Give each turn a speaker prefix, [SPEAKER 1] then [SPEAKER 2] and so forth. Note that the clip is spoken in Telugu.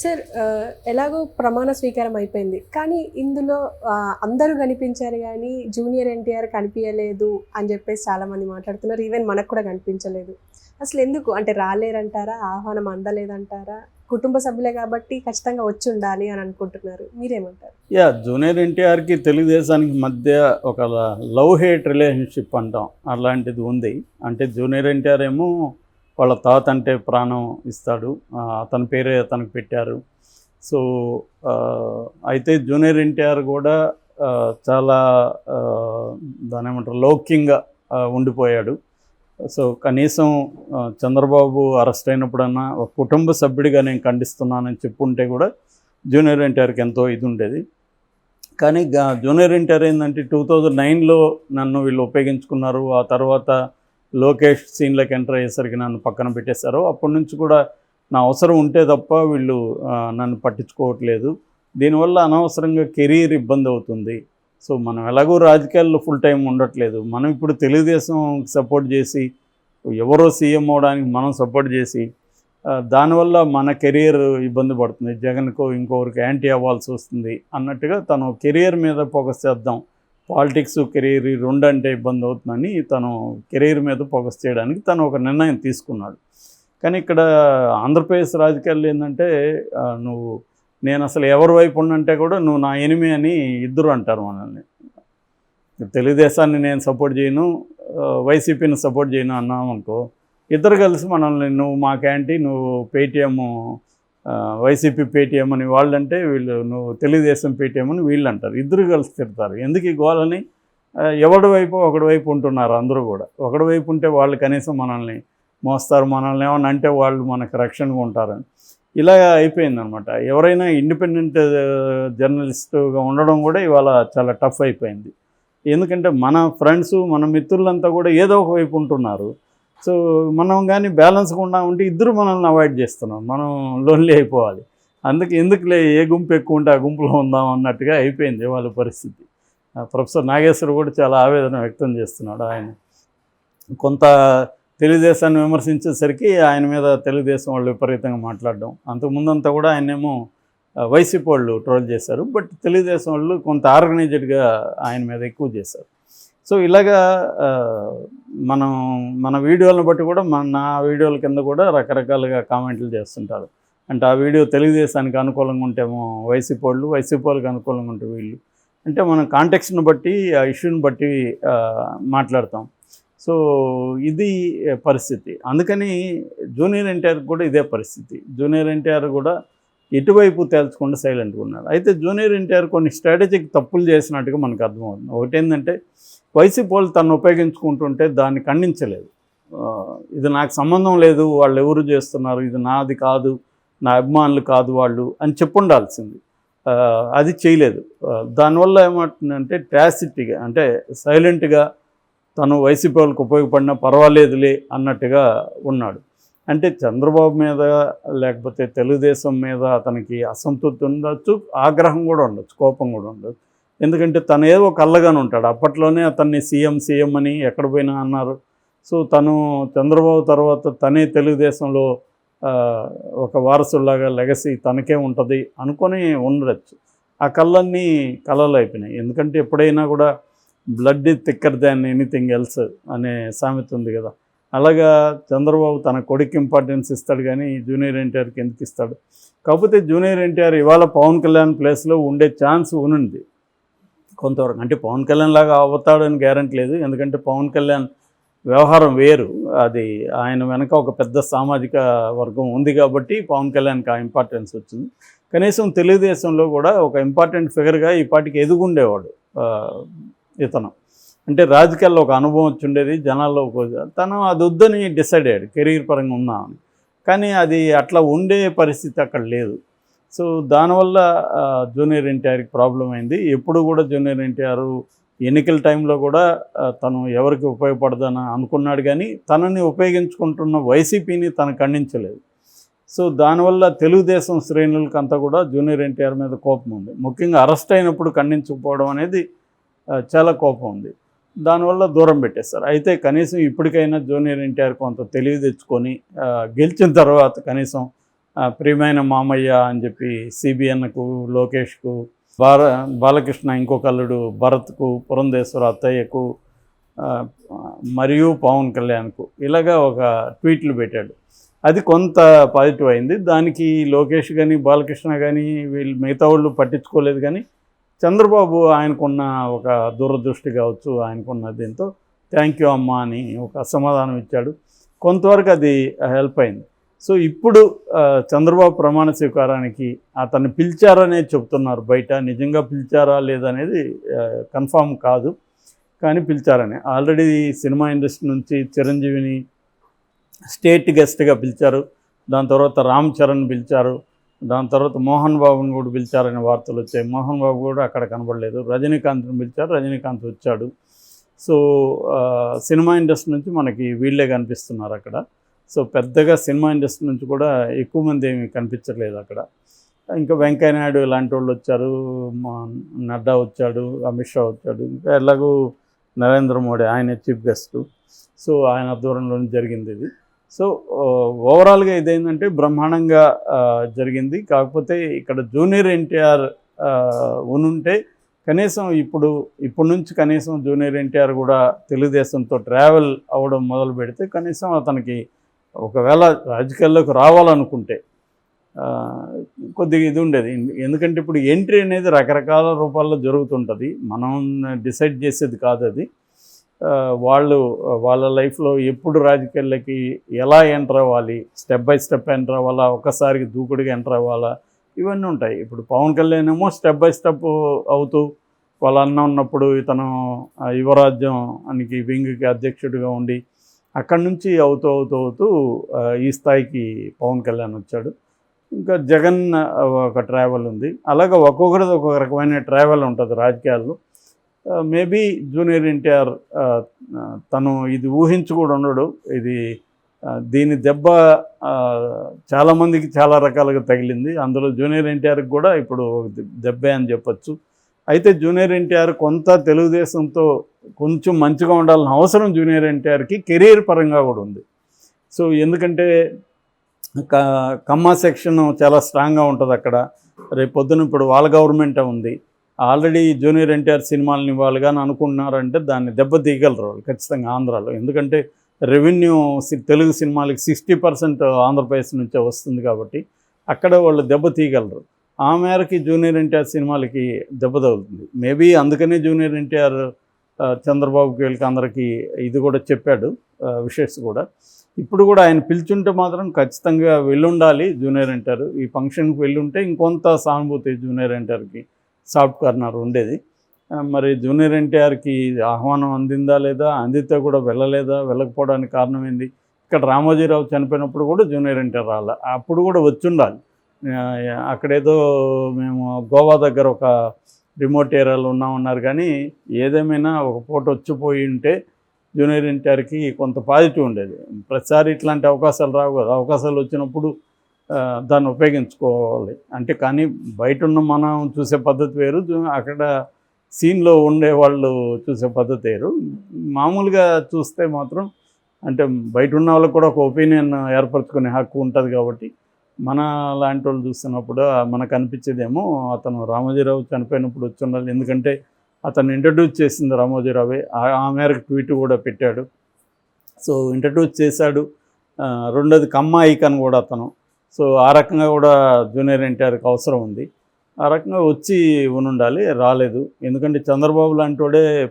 [SPEAKER 1] సార్ ఎలాగో ప్రమాణ స్వీకారం అయిపోయింది. కానీ ఇందులో అందరూ కనిపించారు కానీ జూనియర్ ఎన్టీఆర్ కనిపించలేదు అని చెప్పేసి చాలా మంది మాట్లాడుతున్నారు. ఈవెన్ మనకు కూడా కనిపించలేదు. అసలు ఎందుకు? అంటే రాలేరంటారా? ఆహ్వానం అందలేదంటారా? కుటుంబ సభ్యులే కాబట్టి ఖచ్చితంగా వచ్చి ఉండాలి అని అనుకుంటున్నారు. మీరేమంటారు?
[SPEAKER 2] యా జూనియర్ ఎన్టీఆర్కి తెలుగుదేశానికి మధ్య ఒక లవ్ హేట్ రిలేషన్షిప్ అంటాం. అలాంటిది ఉంది. అంటే జూనియర్ ఎన్టీఆర్ ఏమో వాళ్ళ తాత అంటే ప్రాణం ఇస్తాడు. అతని పేరే అతనికి పెట్టారు. సో అయితే జూనియర్ ఎన్టీఆర్ కూడా చాలా దాని ఏమంటారు లౌక్యంగా ఉండిపోయాడు. సో కనీసం చంద్రబాబు అరెస్ట్ అయినప్పుడన్నా ఒక కుటుంబ సభ్యుడిగా నేను ఖండిస్తున్నానని చెప్పుంటే కూడా జూనియర్ ఎన్టీఆర్కి ఎంతో ఇది ఉండేది. కానీ జూనియర్ ఎన్టీఆర్ ఏంటంటే టూ థౌజండ్ నైన్లో నన్ను వీళ్ళు ఉపయోగించుకున్నారు. ఆ తర్వాత లోకేష్ సీన్లోకి ఎంటర్ అయ్యేసరికి నన్ను పక్కన పెట్టేశారు. అప్పటి నుంచి కూడా నా అవసరం ఉంటే తప్ప వీళ్ళు నన్ను పట్టించుకోవట్లేదు. దీనివల్ల అనవసరంగా కెరీర్ ఇబ్బంది అవుతుంది. సో మనం ఎలాగో రాజకీయాల్లో ఫుల్ టైం ఉండట్లేదు. మనం ఇప్పుడు తెలుగుదేశం సపోర్ట్ చేసి ఎవరో సీఎం అవడానికి మనం సపోర్ట్ చేసి దానివల్ల మన కెరియర్ ఇబ్బంది పడుతుంది. జగన్కు ఇంకొకరికి యాంటీ అవ్వాల్సి వస్తుంది అన్నట్టుగా తను కెరియర్ మీద ఫోకస్ చేద్దాం. పాలిటిక్స్ కెరీర్ రెండంటే రెండు అంటే ఇబ్బంది అవుతుందని తను కెరీర్ మీద ఫోకస్ చేయడానికి తను ఒక నిర్ణయం తీసుకున్నాడు. కానీ ఇక్కడ ఆంధ్రప్రదేశ్ రాజకీయాల్లో ఏంటంటే నువ్వు నేను అసలు ఎవరి వైపు ఉన్నంటే కూడా నువ్వు నా ఎనిమి అని ఇద్దరు అంటారు మనల్ని. తెలుగుదేశాన్ని నేను సపోర్ట్ చేయను వైసీపీని సపోర్ట్ చేయను అన్నామనుకో ఇద్దరు కలిసి మనల్ని నువ్వు మాకేంటి నువ్వు పేటీఎం వైసీపీ పేటీఎం అని వాళ్ళంటే వీళ్ళు నువ్వు తెలుగుదేశం పేటీఎం అని వీళ్ళు అంటారు ఇద్దరు కలిసి తిడతారు. ఎందుకు ఈ గోలని? ఎవడి వైపు? ఒకడి వైపు ఉంటున్నారు అందరూ కూడా. ఒకడి వైపు ఉంటే వాళ్ళు కనీసం మనల్ని మోస్తారు మనల్ని ఏమన్నా అంటే వాళ్ళు మనకు రక్షణగా ఉంటారని ఇలా అయిపోయిందనమాట ఎవరైనా ఇండిపెండెంట్ జర్నలిస్టుగా ఉండడం కూడా ఇవాళ చాలా టఫ్ అయిపోయింది. ఎందుకంటే మన ఫ్రెండ్స్ మన మిత్రులంతా కూడా ఏదో ఒక వైపు ఉంటున్నారు. సో మనం కానీ బ్యాలెన్స్గా ఉన్నా ఉంటే ఇద్దరు మనల్ని అవాయిడ్ చేస్తున్నాం. మనం లోన్లీ అయిపోవాలి. అందుకే ఎందుకులే ఏ గుంపు ఎక్కువ ఉంటే ఆ గుంపులో ఉందాం అన్నట్టుగా అయిపోయింది వాళ్ళ పరిస్థితి. ఆ, ప్రొఫెసర్ నాగేశ్వర్ కూడా చాలా ఆవేదన వ్యక్తం చేస్తున్నాడు ఆయన. కొంత తెలుగుదేశాన్ని విమర్శించేసరికి ఆయన మీద తెలుగుదేశం వాళ్ళు విపరీతంగా మాట్లాడడం. అంతకుముందంతా కూడా ఆయనేమో వైసీపీ వాళ్ళు ట్రోల్ చేశారు. బట్ తెలుగుదేశం వాళ్ళు కొంత ఆర్గనైజ్డ్గా ఆయన మీద ఎక్కువ చేశారు. సో ఇలాగా మనం మన వీడియోలను బట్టి కూడా మన నా వీడియోల కింద కూడా రకరకాలుగా కామెంట్లు చేస్తుంటారు. అంటే ఆ వీడియో తెలుగుదేశానికి అనుకూలంగా ఉంటేమో వైసీపీ వాళ్ళు వైసీపీ వాళ్ళకి అనుకూలంగా ఉంటే వీళ్ళు. అంటే మనం కాంటెక్స్ట్ని బట్టి ఆ ఇష్యూని బట్టి మాట్లాడతాం. సో ఇది పరిస్థితి. అందుకని జూనియర్ ఎన్టీఆర్ కూడా ఇదే పరిస్థితి. జూనియర్ ఎన్టీఆర్ కూడా ఎటువైపు తేల్చకుండా సైలెంట్గా ఉన్నారు. అయితే జూనియర్ ఎన్టీఆర్ కొన్ని స్ట్రాటజిక్ తప్పులు చేసినట్టుగా మనకు అర్థమవుతుంది. ఒకటేంటంటే వైసీపీ వాళ్ళు తను ఉపయోగించుకుంటుంటే దాన్ని ఖండించలేదు. ఇది నాకు సంబంధం లేదు వాళ్ళు ఎవరు చేస్తున్నారు ఇది నాది కాదు నా అభిమానులు కాదు వాళ్ళు అని చెప్పుండాల్సింది. అది చేయలేదు. దానివల్ల ఏమంటుందంటే ట్రాసిటీగా అంటే సైలెంట్గా తను వైసీపీ వాళ్ళకి ఉపయోగపడినా పర్వాలేదులే అన్నట్టుగా ఉన్నాడు. అంటే చంద్రబాబు మీద లేకపోతే తెలుగుదేశం మీద అతనికి అసంతృప్తి ఉండొచ్చు ఆగ్రహం కూడా ఉండొచ్చు కోపం కూడా ఉండొచ్చు. ఎందుకంటే తను ఏదో కళ్ళగానే ఉంటాడు. అప్పట్లోనే అతన్ని సీఎం సీఎం అని ఎక్కడ పోయినా అన్నారు. సో తను చంద్రబాబు తర్వాత తనే తెలుగుదేశంలో ఒక వారసులాగా లెగసీ తనకే ఉంటుంది అనుకొని ఉండొచ్చు. ఆ కళ్ళన్నీ కళలు అయిపోయినాయి. ఎందుకంటే ఎప్పుడైనా కూడా blood is thicker than anything else అనే సామెత ఉంది కదా. అలాగా చంద్రబాబు తన కొడుకు ఇంపార్టెన్స్ ఇస్తాడు కానీ జూనియర్ ఎన్టీఆర్కి ఎందుకు ఇస్తాడు? కాకపోతే జూనియర్ ఎన్టీఆర్ ఇవాళ పవన్ కళ్యాణ్ ప్లేస్లో ఉండే ఛాన్స్ ఉంది కొంతవరకు. అంటే పవన్ కళ్యాణ్ లాగా అవుతాడని గ్యారంటీ లేదు. ఎందుకంటే పవన్ కళ్యాణ్ వ్యవహారం వేరు. అది ఆయన వెనక ఒక పెద్ద సామాజిక వర్గం ఉంది కాబట్టి పవన్ కళ్యాణ్కి ఆ ఇంపార్టెన్స్ వచ్చింది. కనీసం తెలుగుదేశంలో కూడా ఒక ఇంపార్టెంట్ ఫిగర్గా ఈ పాటికి ఎదుగుండేవాడు ఇతను. అంటే రాజకీయాల్లో ఒక అనుభవం వచ్చి ఉండేది జనాల్లో ఒక తను అది వద్దని డిసైడ్ అయ్యాడు కెరీర్ పరంగా ఉందామని కానీ అది అట్లా ఉండే పరిస్థితి అక్కడ లేదు. సో దానివల్ల జూనియర్ ఎన్టీఆర్కి ప్రాబ్లం అయింది. ఎప్పుడు కూడా జూనియర్ ఎన్టీఆర్ ఎన్నికల టైంలో కూడా తను ఎవరికి ఉపయోగపడదని అనుకున్నాడు కానీ తనని ఉపయోగించుకుంటున్న వైసీపీని తను ఖండించలేదు. సో దానివల్ల తెలుగుదేశం శ్రేణులకంతా కూడా జూనియర్ ఎన్టీఆర్ మీద కోపం ఉంది. ముఖ్యంగా అరెస్ట్ అయినప్పుడు ఖండించకపోవడం అనేది చాలా కోపం ఉంది. దానివల్ల దూరం పెట్టేస్తారు అయితే కనీసం ఇప్పటికైనా జూనియర్ ఎన్టీఆర్ కొంత తెలివి తెచ్చుకొని గెలిచిన తర్వాత కనీసం ప్రియమైన మామయ్య అని చెప్పి సిబిఎన్కు లోకేష్కు బాల బాలకృష్ణ ఇంకొక అల్లుడు భరత్కు పురంధేశ్వర అత్తయ్యకు మరియు పవన్ కళ్యాణ్కు ఇలాగా ఒక ట్వీట్లు పెట్టాడు. అది కొంత పాజిటివ్ అయింది. దానికి లోకేష్ కానీ బాలకృష్ణ కానీ వీళ్ళు మిగతా వాళ్ళు పట్టించుకోలేదు కానీ చంద్రబాబు ఆయనకున్న ఒక దూరదృష్టి కావచ్చు ఆయనకున్న దీంతో థ్యాంక్ యూ అమ్మా అని ఒక సమాధానం ఇచ్చాడు. కొంతవరకు అది హెల్ప్ అయింది. సో ఇప్పుడు చంద్రబాబు ప్రమాణ స్వీకారానికి అతన్ని పిలిచారనే చెప్తున్నారు బయట. నిజంగా పిలిచారా లేదనేది కన్ఫామ్ కాదు. కానీ పిలిచారని. ఆల్రెడీ సినిమా ఇండస్ట్రీ నుంచి చిరంజీవిని స్టేట్ గెస్ట్గా పిలిచారు. దాని తర్వాత రామ్ చరణ్ పిలిచారు. దాని తర్వాత మోహన్ బాబుని కూడా పిలిచారనే వార్తలు వచ్చాయి. మోహన్ బాబు కూడా అక్కడ కనబడలేదు. రజనీకాంత్ని పిలిచారు. రజనీకాంత్ వచ్చాడు. సో సినిమా ఇండస్ట్రీ నుంచి మనకి వీళ్ళే కనిపిస్తున్నారు అక్కడ. సో పెద్దగా సినిమా ఇండస్ట్రీ నుంచి కూడా ఎక్కువ మంది ఏమి కనిపించట్లేదు అక్కడ. ఇంకా వెంకయ్య నాయుడు ఇలాంటి వాళ్ళు వచ్చారు మా నడ్డా వచ్చాడు అమిత్ షా వచ్చాడు ఇంకా ఎలాగూ నరేంద్ర మోడీ ఆయన చీఫ్ గెస్ట్. సో ఆయన ఆధ్వర్యంలో జరిగింది ఇది. సో ఓవరాల్గా ఇదేంటంటే బ్రహ్మాండంగా జరిగింది. కాకపోతే ఇక్కడ జూనియర్ ఎన్టీఆర్ ఉనుంటే కనీసం ఇప్పుడు ఇప్పటి నుంచి కనీసం జూనియర్ ఎన్టీఆర్ కూడా తెలుగుదేశంతో ట్రావెల్ అవ్వడం మొదలు పెడితే కనీసం అతనికి ఒకవేళ రాజకీయాల్లోకి రావాలనుకుంటే కొద్దిగా ఇది ఉండేది. ఎందుకంటే ఇప్పుడు ఎంట్రీ అనేది రకరకాల రూపాల్లో జరుగుతుంటుంది. మనం డిసైడ్ చేసేది కాదు అది. వాళ్ళు వాళ్ళ లైఫ్లో ఎప్పుడు రాజకీయాల్లోకి ఎలా ఎంటర్ అవ్వాలి స్టెప్ బై స్టెప్ ఎంటర్ అవ్వాలా ఒక్కసారికి దూకుడుగా ఎంటర్ అవ్వాలా ఇవన్నీ ఉంటాయి. ఇప్పుడు పవన్ కళ్యాణ్ ఏమో స్టెప్ బై స్టెప్ అవుతూ వాళ్ళ అన్న ఉన్నప్పుడు ఇతను యువరాజ్యం అనికి వింగ్కి అధ్యక్షుడిగా ఉండి అక్కడి నుంచి అవుతూ అవుతూ అవుతూ ఈ స్థాయికి పవన్ కళ్యాణ్ వచ్చాడు. ఇంకా జగన్ ఒక ట్రావెల్ ఉంది. అలాగే ఒక్కొక్కరిది ఒక్కొక్క రకమైన ట్రావెల్ ఉంటుంది రాజకీయాల్లో. మేబీ జూనియర్ ఎన్టీఆర్ తను ఇది ఊహించి కూడా ఉండడు. ఇది దీని దెబ్బ చాలామందికి చాలా రకాలుగా తగిలింది. అందులో జూనియర్ ఎన్టీఆర్కి కూడా ఇప్పుడు దెబ్బే అని చెప్పొచ్చు. అయితే జూనియర్ ఎన్టీఆర్ కొంత తెలుగుదేశంతో కొంచెం మంచిగా ఉండాల్సిన అవసరం జూనియర్ ఎన్టీఆర్కి. కెరీర్ పరంగా కూడా ఉంది. సో ఎందుకంటే క- కమ్మ సెక్షన్ చాలా స్ట్రాంగ్గా ఉంటుంది అక్కడ. రేపు పొద్దున ఇప్పుడు వాళ్ళ గవర్నమెంటే ఉంది. ఆల్రెడీ జూనియర్ ఎన్టీఆర్ సినిమాలని వాళ్ళుగా అనుకుంటున్నారంటే దాన్ని దెబ్బతీయగలరు వాళ్ళు ఖచ్చితంగా ఆంధ్రాలో. ఎందుకంటే రెవెన్యూ సి- తెలుగు సినిమాలకి సిక్స్టీ పర్సెంట్ ఆంధ్రప్రదేశ్ నుంచే వస్తుంది కాబట్టి అక్కడ వాళ్ళు దెబ్బతీయగలరు. ఆ మేరకి జూనియర్ ఎన్టీఆర్ సినిమాలకి దెబ్బ తగులుతుంది. మేబీ అందుకనే జూనియర్ ఎన్టీఆర్ చంద్రబాబుకి వీళ్ళకి అందరికీ ఇది కూడా చెప్పాడు విషెస్ కూడా. ఇప్పుడు కూడా ఆయన పిలిచుంటే మాత్రం ఖచ్చితంగా వెళ్ళుండాలి జూనియర్ ఎన్టీఆర్. ఈ ఫంక్షన్కి వెళ్ళుంటే ఇంకొంత సానుభూతి జూనియర్ ఎన్టీఆర్కి సాఫ్ట్ కార్నర్ ఉండేది. మరి జూనియర్ ఎన్టీఆర్కి ఆహ్వానం అందిందా లేదా అందితే కూడా వెళ్ళలేదా వెళ్ళకపోవడానికి కారణం ఏంది? ఇక్కడ రామోజీరావు చనిపోయినప్పుడు కూడా జూనియర్ ఎన్టీఆర్ రాలే. అప్పుడు కూడా వచ్చి ఉండాలి అక్కడేదో మేము గోవా దగ్గర ఒక రిమోట్ ఏరియాలో ఉన్నామన్నారు కానీ ఏదేమైనా ఒక పూట వచ్చిపోయి ఉంటే జూనియర్ ఎన్టీఆర్కి కొంత పాజిటివ్ ఉండేది. ప్రతిసారి ఇట్లాంటి అవకాశాలు రావు కదా. అవకాశాలు వచ్చినప్పుడు దాన్ని ఉపయోగించుకోవాలి. అంటే కానీ బయట ఉన్న మనం చూసే పద్ధతి వేరు అక్కడ సీన్లో ఉండే వాళ్ళు చూసే పద్ధతి వేరు. మామూలుగా చూస్తే మాత్రం అంటే బయట ఉన్న వాళ్ళకి కూడా ఒక ఒపీనియన్ ఏర్పరచుకునే హక్కు ఉంటుంది కాబట్టి మన లాంటి వాళ్ళు చూస్తున్నప్పుడు మనకు అనిపించేదేమో అతను రామోజీరావు చనిపోయినప్పుడు వచ్చి ఉండాలి ఎందుకంటే అతను ఇంట్రడ్యూస్ చేసింది రామోజీరావే. ఆ- ఆ మేరకు ట్వీట్ కూడా పెట్టాడు. సో ఇంట్రడ్యూస్ చేశాడు. రెండోది కమ్మ ఐకాన్ కూడా అతను. సో ఆ రకంగా కూడా జూనియర్ ఎన్టీఆర్కి అవసరం ఉంది. ఆ రకంగా వచ్చి ఉండాలి రాలేదు. ఎందుకంటే చంద్రబాబు లాంటి వాడే